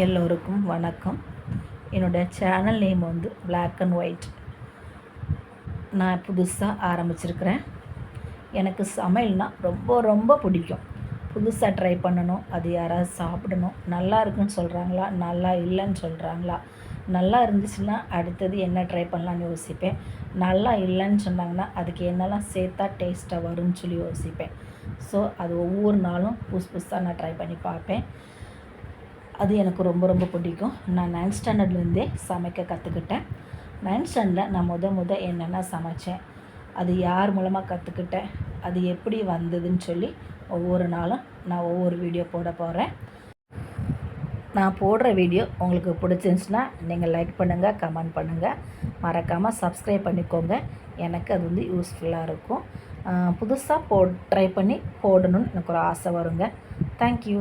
எல்லோருக்கும் வணக்கம். என்னோடய சேனல் நேம் வந்து பிளாக் அண்ட் ஒயிட் நான் புதுசாக ஆரம்பிச்சிருக்கிறேன். எனக்கு சமையல்னால் ரொம்ப ரொம்ப பிடிக்கும். புதுசாக ட்ரை பண்ணணும். அது யாராவது சாப்பிடணும். நல்லா இருக்குன்னு சொல்கிறாங்களா நல்லா இல்லைன்னு சொல்கிறாங்களா நல்லா இருந்துச்சுன்னா அடுத்தது என்ன ட்ரை பண்ணலான்னு யோசிப்பேன். நல்லா இல்லைன்னு சொன்னாங்கன்னா அதுக்கு என்னெல்லாம் சேர்த்தா டேஸ்ட்டாக வரும்னு சொல்லி யோசிப்பேன். ஸோ அது ஒவ்வொரு நாளும் புதுசு புதுசாக நான் ட்ரை பண்ணி பார்ப்பேன். அது எனக்கு ரொம்ப ரொம்ப பிடிக்கும். நான் நைன்த் ஸ்டாண்டர்ட்லேருந்தே சமைக்க கற்றுக்கிட்டேன் நைன்த் ஸ்டாண்டர்டில் நான் முத முத என்னென்ன சமைச்சேன் அது யார் மூலமாக கற்றுக்கிட்டேன் அது எப்படி வந்ததுன்னு சொல்லி ஒவ்வொரு நாளும் நான் ஒவ்வொரு வீடியோ போட போகிறேன் நான் போடுற வீடியோ உங்களுக்கு பிடிச்சிருந்துச்சுன்னா நீங்கள் லைக் பண்ணுங்கள் கமெண்ட் பண்ணுங்கள் மறக்காமல் சப்ஸ்கிரைப் பண்ணிக்கோங்க. எனக்கு அது வந்து யூஸ்ஃபுல்லாக இருக்கும். புதுசாக போ ட்ரை பண்ணி போடணும்னு எனக்கு ஒரு ஆசை வருங்க. தேங்க்யூ